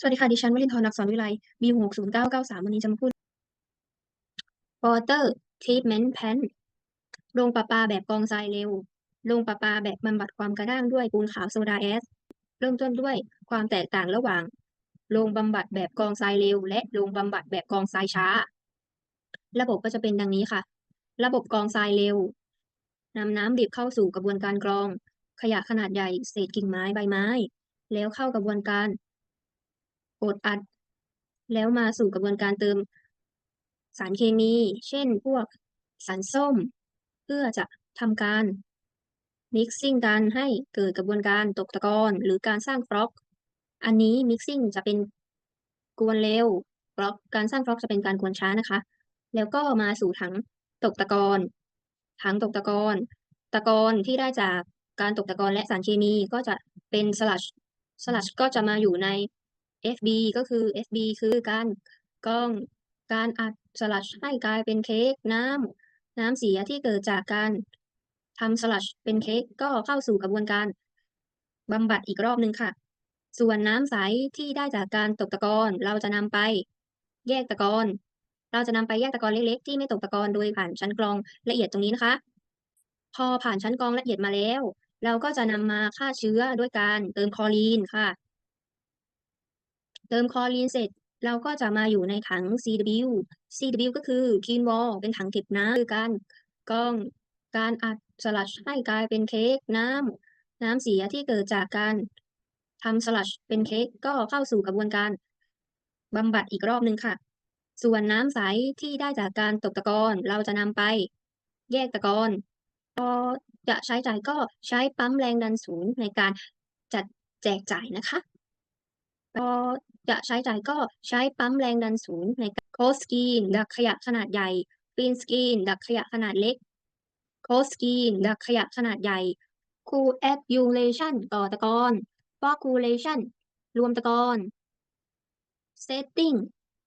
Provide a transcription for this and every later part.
สวัสดีค่ะดิฉันวลินทร์อักษรวิไล B60993 วันนี้จะมาพูด Water Treatment Plant โรงประปาแบบกองทรายเร็ว โรงประปาแบบบำบัดความกระด้างด้วยปูนขาวโซดาแอส เริ่มต้นด้วยความแตกต่างระหว่าง โรงบำบัดแบบกองทรายเร็ว และโรงบำบัดแบบกองทรายช้า ระบบก็จะเป็นดังนี้ค่ะ ระบบกองทรายเร็วนำน้ำดิบเข้าสู่กระบวนการกรอง ขยะขนาดใหญ่ เศษกิ่งไม้ใบไม้ แล้วเข้ากระบวนการ กดอัด แล้วมาสู่กระบวนการเติมสารเคมี เช่นพวกสารส้ม เพื่อจะทำการ mixing กันให้เกิดกระบวนการตกตะกอนหรือการสร้างฟลอก อันนี้ mixing จะเป็นกวนเร็วฟลอกการสร้างฟลอกจะเป็นการกวนช้านะคะ แล้วก็มาสู่ถังตกตะกอนถังตกตะกอนตะกอนที่ได้จากการตกตะกอนและสารเคมีก็จะเป็นสลัดสลัดก็จะมาอยู่ใน FB ก็คือ FB คือการกรองการอัดสลัดให้กลายเป็นเค้กน้ำน้ำเสียที่เกิดจากการทำสลัดเป็นเค้กก็เข้าสู่กระบวนการบำบัดอีกรอบหนึ่งค่ะ ส่วนน้ำใสที่ได้จากการตกตะกอนเราจะนำไปแยกตะกอนเราจะนำไปแยกตะกอนเล็กๆ ที่ไม่ตกตะกอนโดยผ่านชั้นกรองละเอียดตรงนี้นะคะ พอผ่านชั้นกรองละเอียดมาแล้ว เราก็จะนำมาฆ่าเชื้อด้วยการเติมคลอรีนค่ะ เติมคลอรีนเสร็จเราก็จะมาอยู่ในถัง CW CW ก็คือ Clean Wall เป็นถังเก็บน้ำคือการกรองการอัดสลัดให้กลายเป็นเค้กน้ำน้ำเสียที่เกิดจากการทำสลัดเป็นเค้กก็เข้าสู่กระบวนการบำบัดอีกรอบหนึ่งค่ะ ส่วนน้ำใสที่ได้จากการตกตะกอนเราจะนำไปแยกตะกอนพอจะใช้จ่ายก็ใช้ปั๊มแรงดันสูงในการจัดแจกจ่ายนะคะพอ จะใช้จ่ายก็ใช้ปั๊มแรงดันสูงในการโคสกีนดักขยะขนาดใหญ่ฟีนสกีนดักขยะขนาดเล็กโคสกีนดักขยะขนาดใหญ่คูแอคยูเลชันต่อตะกอนฟอคูเลชันรวมตะกอนเซตติ้ง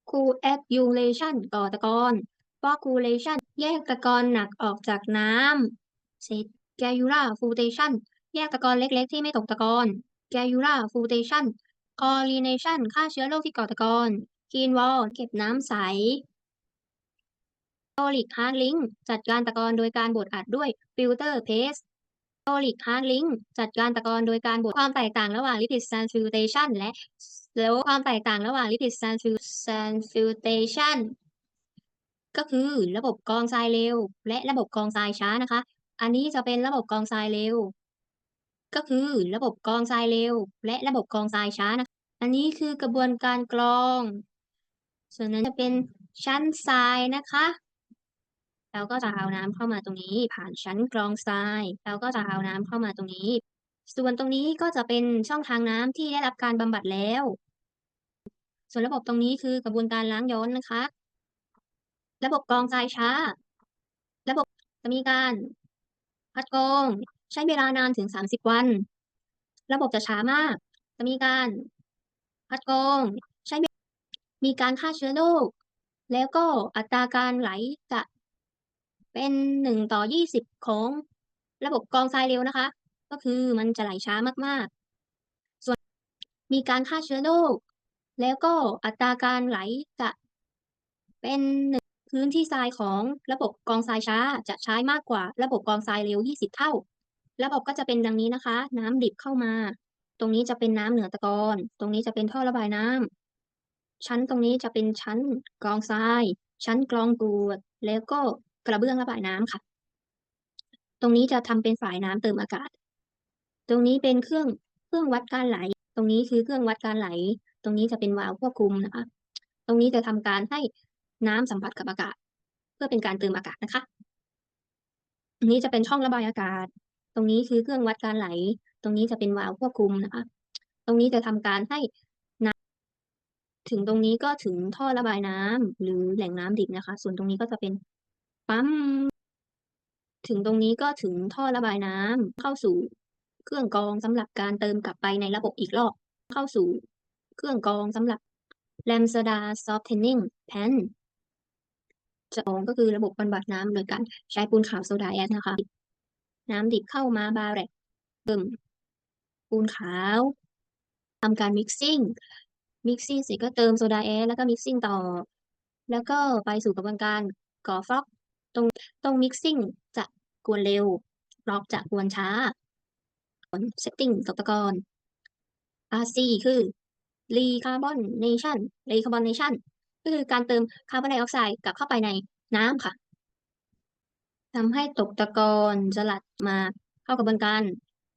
คูแอคยูเลชันต่อตะกอนฟอคูเลชันแยกตะกอนหนักออกจากน้ำเซตแกยูราฟูเทชันแยกตะกอนเล็กๆ ที่ไม่ตกตะกอนแกยูราฟูเทชัน คอลีเนชันฆ่าเชื้อโรคที่ก่อตะกอนคีนวอลเก็บน้ำใสโตลิกฮาร์ดลิงจัดการตะกอนโดยการบดอัดด้วยฟิลเตอร์เพสโตลิกฮาร์ดลิงจัดการตะกอนโดยการบดความแตกต่างระหว่างลิปิดซันฟิลเทชันและแล้วความแตกต่างระหว่างลิปิดซันฟิลซันฟิลเทชันก็คือระบบกรองทรายเร็ว และระบบกรองทรายช้านะคะ อันนี้จะเป็นระบบกรองทรายเร็ว ก็คือระบบกรองทรายเร็ว และระบบกรองทรายช้านะคะ อันนี้คือกระบวนการกรอง ส่วนนั้นจะเป็นชั้นทรายนะคะเราก็จะเอาน้ำเข้ามาตรงนี้ ผ่านชั้นกรองทรายเราก็จะเอาน้ำเข้ามาตรงนี้ ส่วนตรงนี้ก็จะเป็นช่องทางน้ำที่ได้รับการบำบัดแล้ว ส่วนระบบตรงนี้คือกระบวนการล้างย้อนนะคะ ระบบกรองทรายช้า ระบบจะมีการคัดกรอง ใช้เวลานานถึง 30 วัน ระบบจะช้ามาก จะมีการ คัดกรองใช้มีการฆ่าเชื้อโรคแล้วก็อัตราการไหลจะเป็นหนึ่งต่อยี่สิบของระบบกรองทรายเร็วนะคะ ก็คือมันจะไหลช้ามากๆ ส่วนมีการฆ่าเชื้อโรคแล้วก็อัตราการไหลจะเป็นหนึ่งพื้นที่ทรายของระบบกรองทรายช้าจะใช้มากกว่า ระบบกรองทรายเร็ว 20 เท่า ระบบก็จะเป็นดังนี้นะคะ น้ำดิบเข้ามา ตรงนี้จะเป็นน้ำเหนือตะกอนตรงนี้จะเป็นท่อระบายน้ำชั้นตรงนี้จะเป็นชั้นกรองทราย ชั้นกรองกรวด แล้วก็กระเบื้องระบายน้ำค่ะ ตรงนี้จะทำเป็นฝายน้ำเติมอากาศ ตรงนี้เป็นเครื่องเครื่องวัดการไหล ตรงนี้คือเครื่องวัดการไหล ตรงนี้จะเป็นวาล์วควบคุมนะคะ ตรงนี้จะทำการให้น้ำสัมผัสกับอากาศ เพื่อเป็นการเติมอากาศนะคะนนี้จะเป็นช่องระบายอากาศ ตรงนี้คือเครื่องวัดการไหล ตรงนี้จะเป็นวาล์วควบคุมนะคะ ตรงนี้จะทำการให้น้ำถึงตรงนี้ก็ถึงท่อระบายน้ำหรือแหล่งน้ำดิบนะคะ ส่วนตรงนี้ก็จะเป็นปั๊ม ถึงตรงนี้ก็ถึงท่อระบายน้ำเข้าสู่เครื่องกรองสำหรับการเติมกลับไปในระบบอีกรอบ เข้าสู่เครื่องกรองสำหรับ Lamsada Softening Pan จะองก็คือระบบบำบัดน้ำโดยการใช้ปูนขาวโซดาแอสนะคะ น้ำดิบเข้ามาบาแรกเติม ปูนขาวทำการ mixing mixing เสร็จก็เติมโซดาแอร์แล้วก็ mixing ต่อ แล้วก็ไปสู่กระบวนการก่อฟอกตรงตรง mixing จะกวนเร็วฟอกจะกวนช้า setting ตกตะกอน RC คือ recarbonation recarbonation ก็คือการเติมคาร์บอนไดออกไซด์กลับเข้าไปในน้ำค่ะทำให้ตกตะกอนสลัดมาเข้ากระบวนการ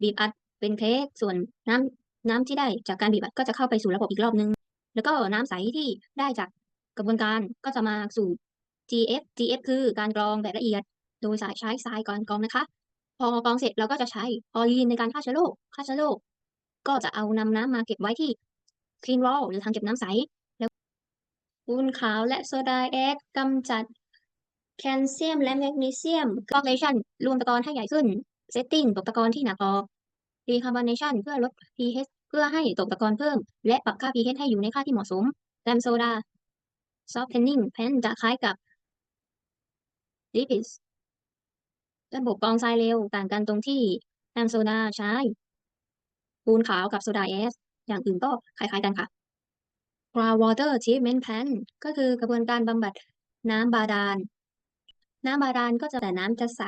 บีบอัด เป็นเค้กส่วนน้ำน้ำที่ได้จากการบีบอัดก็จะเข้าไปสู่ระบบอีกรอบนึง แล้วก็น้ำใสที่ได้จากกระบวนการก็จะมาสู่ GF GF คือการกรองแบบละเอียด โดยสายใช้ทรายก่อนกรองนะคะ พอกรองเสร็จเราก็จะใช้ออลีนในการฆ่าเชื้อโรคฆ่าเชื้อโรคก็จะเอานำน้ำมาเก็บไว้ที่ clean wall หรือทางเก็บน้ำใส แล้วปูนขาวและโซดาแอดกำจัดแคลเซียมและแมกนีเซียม carbonation รวมตะกอนให้ใหญ่ขึ้น setting ตกตะกอนที่หนักออก recarbonation เพื่อลด pH เพื่อให้ตกตะกอนเพิ่ม และปรับค่า pH ให้อยู่ในค่าที่เหมาะสมแรมโซดา softening แพนจะคล้ายกับ Lipis ระบบกรองทรายเร็วต่างกันตรงที่แรมโซดาใช้ปูนขาวกับโซดาแอสอย่างอื่นก็คล้ายๆกันค่ะ groundwater treatment plant ก็คือกระบวนการบำบัดน้ำบาดาล น้ำบาดาลก็จะแต่น้ำจะใส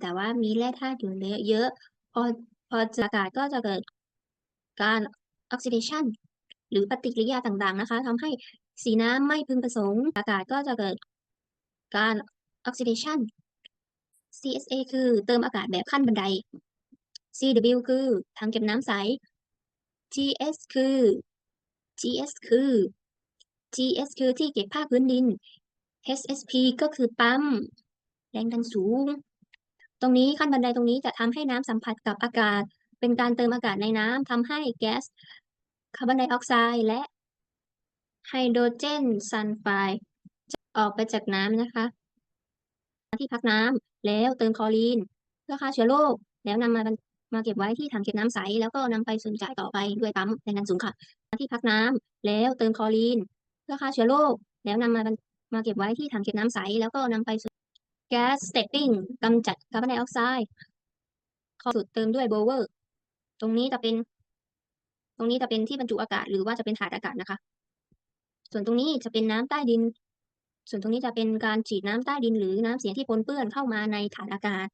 แต่ว่ามีแร่ธาตุอยู่เยอะๆพอ พอเจออากาศก็จะเกิดการ oxidation หรือปฏิกิริยาต่างๆนะคะทำให้สีน้ำไม่พึงประสงค์ อากาศก็จะเกิดการ oxidation CSA คือเติมอากาศแบบขั้นบันได CW คือถังเก็บน้ำใส GS คือ GS คือ GS คือที่เก็บภาคพื้นดิน HSP ก็คือปั๊ม แรงดันสูง ตรงนี้ขั้นบันไดตรงนี้จะทำให้น้ำสัมผัสกับอากาศ เป็นการเติมอากาศในน้ำทำให้แก๊สคาร์บอนไดออกไซด์และไฮโดรเจนซัลไฟด์ออกไปจากน้ำนะคะ ที่พักน้ำแล้วเติมคลอรีน เพื่อฆ่าเชื้อโรคแล้วนำมามาเก็บไว้ที่ถังเก็บน้ำใส แล้วก็นำไปสูบจ่ายต่อไปด้วยปั๊มแรงดันสูงค่ะ ที่พักน้ำแล้วเติมคลอรีน เพื่อฆ่าเชื้อโรคแล้วนำมามาเก็บไว้ที่ถังเก็บน้ำใส แล้วก็นำไป แก๊สสเตปปิ้งกำจัดคาร์บอนไดออกไซด์ข้อสุดเติมด้วยโบเวอร์ ตรงนี้จะเป็น ตรงนี้จะเป็นที่บรรจุอากาศ หรือว่าจะเป็นถาดอากาศนะคะ ส่วนตรงนี้จะเป็นน้ำใต้ดิน ส่วนตรงนี้จะเป็นการฉีดน้ำใต้ดิน หรือน้ำเสียที่ปนเปื้อนเข้ามาในถาดอากาศ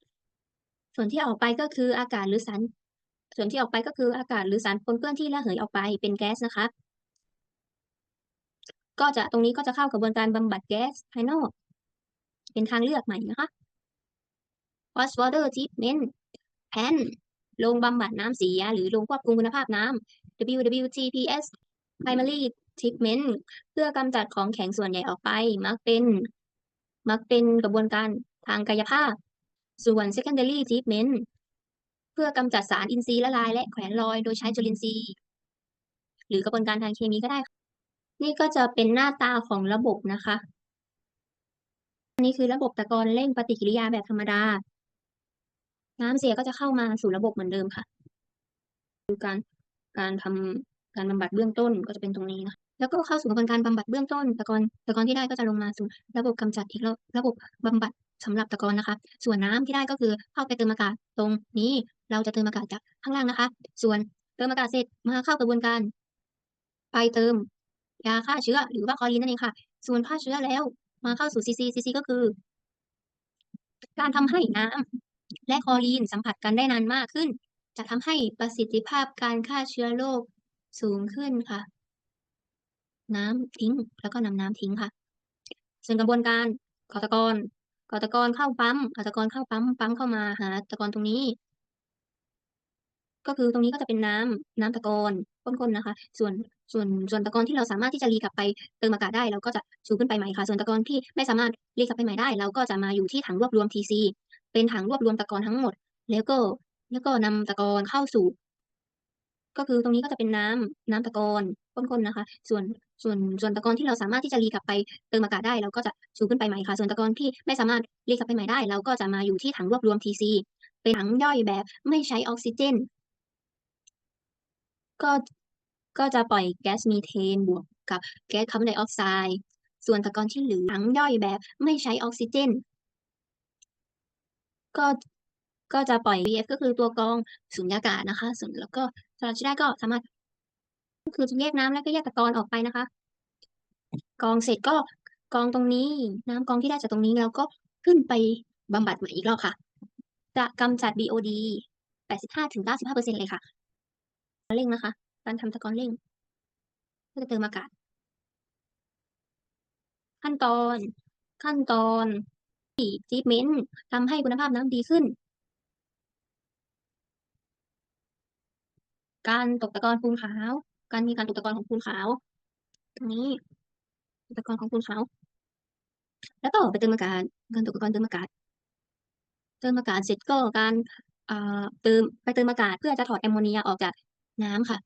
ส่วนที่ออกไปก็คืออากาศหรือสารส่วนที่ออกไปก็คืออากาศหรือสารปนเปื้อนที่ระเหยออกไปเป็นแก๊สนะคะ ก็จะตรงนี้ก็จะเข้ากระบวนการบำบัดแก๊สภายนอก เป็นทางเลือกใหม่นะคะ wastewater treatment plan โรงบำบัดน้ำเสีย หรือโรงควบคุมคุณภาพน้ำ WWTPS primary treatment เพื่อกำจัดของแข็งส่วนใหญ่ออกไป มักเป็น มักเป็นกระบวนการทางกายภาพ ส่วน secondary treatment เพื่อกำจัดสารอินทรีย์ละลายและแขวนลอยโดยใช้จุลินทรีย์ หรือกระบวนการทางเคมีก็ได้ นี่ก็จะเป็นหน้าตาของระบบนะคะ อันนี้คือระบบตะกอนเร่งปฏิกิริยาแบบธรรมดา น้ำเสียก็จะเข้ามาสู่ระบบเหมือนเดิมค่ะ ดูการการทำการบำบัดเบื้องต้นก็จะเป็นตรงนี้นะแล้วก็เข้าสู่กระบวนการบำบัดเบื้องต้น ตะกอนตะกอนที่ได้ก็จะลงมาสู่ระบบกำจัดอีกระระบบบำบัดสำหรับตะกอนนะคะ ส่วนน้ำที่ได้ก็คือเข้าไปเติมอากาศตรงนี้ เราจะเติมอากาศจากข้างล่างนะคะ ส่วนเติมอากาศเสร็จมาเข้ากระบวนการ ไปเติมยาฆ่าเชื้อ หรือว่าคลอรีนนั่นเองค่ะ ส่วนฆ่าเชื้อแล้ว มาเข้าสู่ CC CC ก็คือ การทำให้น้ำและคอรีนสัมผัสกันได้นานมากขึ้น จะทำให้ประสิทธิภาพการฆ่าเชื้อโรคสูงขึ้นค่ะ น้ำทิ้งแล้วก็นำน้ำทิ้งค่ะ ส่วนกระบวนการกอตะกอนกอตะกอนเข้าปั๊มกอตะกอนเข้าปั๊มปั๊มเข้ามาหาตะกอนตรงนี้ ก็คือตรงนี้ก็จะเป็นน้ำน้ำตะกอนข้นๆนะคะ ส่วน ส่วนส่วนตะกอนที่เราสามารถที่จะรีกลับไปเติมอากาศได้ เราก็จะสูบขึ้นไปใหม่ค่ะ ส่วนตะกอนที่ไม่สามารถรีกลับไปใหม่ได้ เราก็จะมาอยู่ที่ถังรวบรวม TC เป็นถังรวบรวมตะกอนทั้งหมด แล้วก็แล้วก็นำตะกอนเข้าสู่ ก็คือตรงนี้ก็จะเป็นน้ำน้ำตะกอนข้นๆนะคะ ส่วนส่วนส่วนตะกอนที่เราสามารถที่จะรีกลับไปเติมอากาศได้ เราก็จะสูบขึ้นไปใหม่ค่ะ ส่วนตะกอนที่ไม่สามารถรีกลับไปใหม่ได้ เราก็จะมาอยู่ที่ถังรวบรวม TC เป็นถังย่อยแบบไม่ใช้ออกซิเจน ก็ ก็จะปล่อยแก๊สมีเทนบวกกับแก๊สคาร์บอนไดออกไซด์ส่วนตะกอนที่เหลือถังย่อยแบบไม่ใช้ออกซิเจน ก็ก็จะปล่อย BF ก็คือตัวกรองสุญญากาศนะคะส่วนแล้วก็สารที่ได้ก็สามารถ คือจะแยกน้ำแล้วก็แยกตะกอนออกไปนะคะกรองเสร็จก็กรองตรงนี้ น้ำกรองที่ได้จากตรงนี้แล้วก็ขึ้นไปบำบัดใหม่อีกรอบค่ะ จะกำจัด BOD 85-95%เลยค่ะเร่งนะคะ การทำตะกอนเร่งก็จะเติมอากาศ ขั้นตอน ขั้นตอนที่ treatment ทำให้คุณภาพน้ำดีขึ้น การตกตะกอนปูนขาว การมีการตกตะกอนของปูนขาว ตรงนี้ตกตะกอนของปูนขาว แล้วก็ไปเติมอากาศ การตกตะกอนเติมอากาศ เติมอากาศเสร็จก็การอ่าเติมไปเติมอากาศเพื่อจะถอดแอมโมเนียออกจากน้ำค่ะ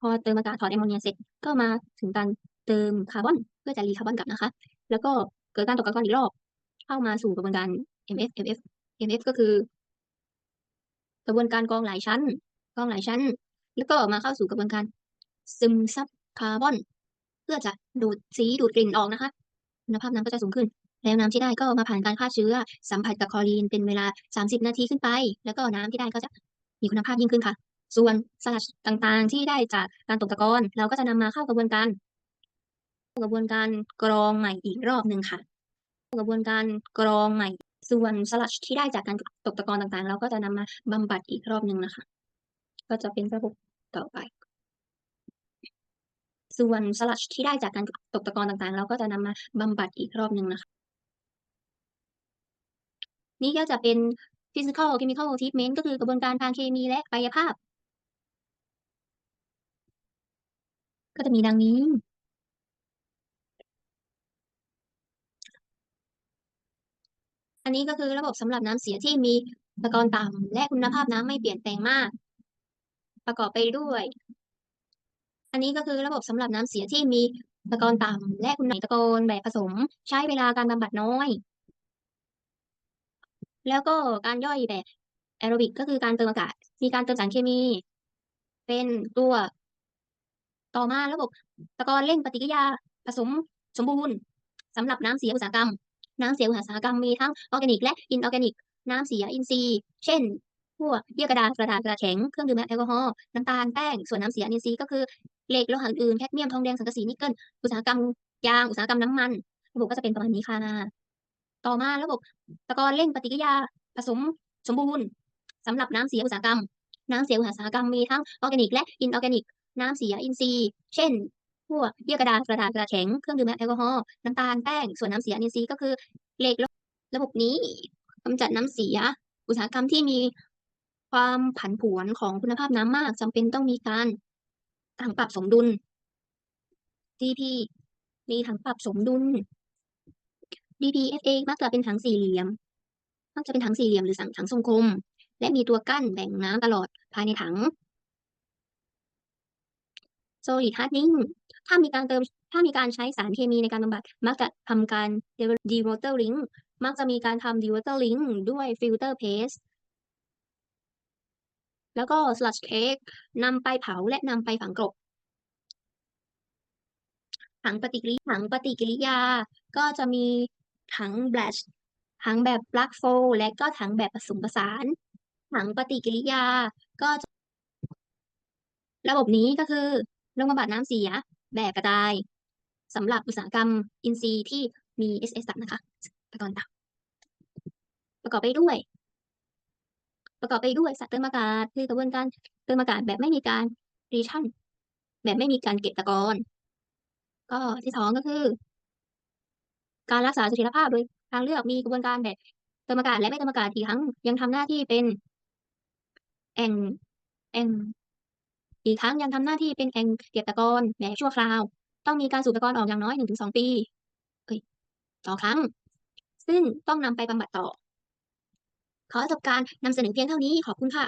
พอเติมอากาศถอดแอมโมเนียเสร็จก็มาถึงการเติมคาร์บอนเพื่อจะรีคาร์บอนกลับนะคะ แล้วก็เกิดการตกตะกอนอีกรอบ เข้ามาสู่กระบวนการ MF MF MF ก็คือ กระบวนการกรองหลายชั้นกรองหลายชั้น แล้วก็มาเข้าสู่กระบวนการซึมซับคาร์บอน เพื่อจะดูดสีดูดกลิ่นออกนะคะคุณภาพน้ำก็จะสูงขึ้น แล้วน้ำที่ได้ก็มาผ่านการฆ่าเชื้อ สัมผัสกับคลอรีนเป็นเวลา 30 นาทีขึ้นไป แล้วก็น้ำที่ได้ก็จะมีคุณภาพยิ่งขึ้นค่ะ ส่วนสลัดต่างๆที่ได้จากการตกตะกอนเราก็จะนำมาเข้ากระบวนการ กระบวนการกรองใหม่อีกรอบหนึ่งค่ะ กระบวนการกรองใหม่ ส่วนสลัดที่ได้จากการตกตะกอนต่างๆ เราก็จะนำมาบำบัดอีกรอบหนึ่งนะคะ ก็จะเป็นระบบต่อไป ส่วนสลัดที่ได้จากการตกตะกอนต่างๆ เราก็จะนำมาบำบัดอีกรอบหนึ่งนะคะ นี่ก็จะเป็น physical chemical treatment ก็คือกระบวนการทางเคมีและกายภาพ ก็จะมีดังนี้ อันนี้ก็คือระบบสำหรับน้ำเสียที่มีตะกอนต่ำและคุณภาพน้ำไม่เปลี่ยนแปลงมาก ประกอบไปด้วย อันนี้ก็คือระบบสำหรับน้ำเสียที่มีตะกอนต่ำและคุณภาพตะกอนแบบผสม ใช้เวลาการบำบัดน้อย แล้วก็การย่อยแบบแอโรบิกก็คือการเติมอากาศ มีการเติมสารเคมี เป็นตัว ต่อมาระบบตะกอนเร่งปฏิกิริยา ผสมสมบูรณ์สำหรับน้ำเสียอุตสาหกรรม น้ำเสียอุตสาหกรรมมีทั้งออร์แกนิกและอินออร์แกนิก น้ำเสียอินทรีย์ เช่นพวกเยื่อกระดาษกระดาษกระดาษแข็งเครื่องดื่มแอลกอฮอล์น้ำตาลแป้งส่วนน้ำเสียอินทรีย์ก็คือเหล็กโลหะอื่นแคดเมียมทองแดงสังกะสีนิกเกิลอุตสาหกรรมยางอุตสาหกรรมน้ำมัน ระบบก็จะเป็นประมาณนี้ค่ะต่อมาระบบตะกอนเร่งปฏิกิริยา ผสมสมบูรณ์สำหรับน้ำเสียอุตสาหกรรม น้ำเสียอุตสาหกรรมมีทั้งออร์แกนิกและอินออร์แกนิก น้ำเสียอินทรีย์ เช่น พวกเยื่อกระดาษกระดาษกระดาษแข็งเครื่องดื่มแอลกอฮอล์น้ำตาลแป้งส่วนน้ำเสียอินทรีย์ก็คือเหล็กระบบนี้กำจัดน้ำเสีย อุตสาหกรรมที่มีความผันผวนของคุณภาพน้ำมากจำเป็นต้องมีการถังปรับสมดุล DP มีถังปรับสมดุล DPFA มักจะเป็นถังสี่เหลี่ยม มักจะเป็นถังสี่เหลี่ยมหรือสังถังทรงกลม และมีตัวกั้นแบ่งน้ำตลอดภายในถัง Solid hardening ถ้ามีการเติมถ้ามีการใช้สารเคมีในการบำบัด มักจะทำการ dewatering มักจะมีการทำ dewatering ด้วย filter paste แล้วก็ sludge cake นำไปเผาและนำไปฝังกลบถังปฏิกิริถังปฏิกิริยา ก็จะมีถัง batch ถังแบบ plug flow และก็ถังแบบผสมผสาน ถังปฏิกิริยาก็ระบบนี้ก็คือ โรงบำบัดน้ำเสีย แบบกระจายสำหรับอุตสาหกรรมอินทรีย์ที่มี SS ต่ำนะคะตะกอนต่ำประกอบไปด้วย ประกอบไปด้วยสัตว์เติมอากาศคือกระบวนการเติมอากาศแบบไม่มีการ retention แบบไม่มีการเก็บตะกอนก็ที่สองก็คือ การรักษาเสถียรภาพโดยทางเลือกมีกระบวนการแบบเติมอากาศและไม่เติมอากาศอีกทั้งยังทำหน้าที่เป็นแองแอง อีกทั้งยังทำหน้าที่เป็นแอ่งเก็บตะกอนแบบชั่วคราว ต้องมีการสูบตะกอนออกอย่างน้อย 1-2 ปีเอ้ยต่อครั้ง ซึ่งต้องนำไปบำบัดต่อ ขอจบการนำเสนอเพียงเท่านี้ขอบคุณค่ะ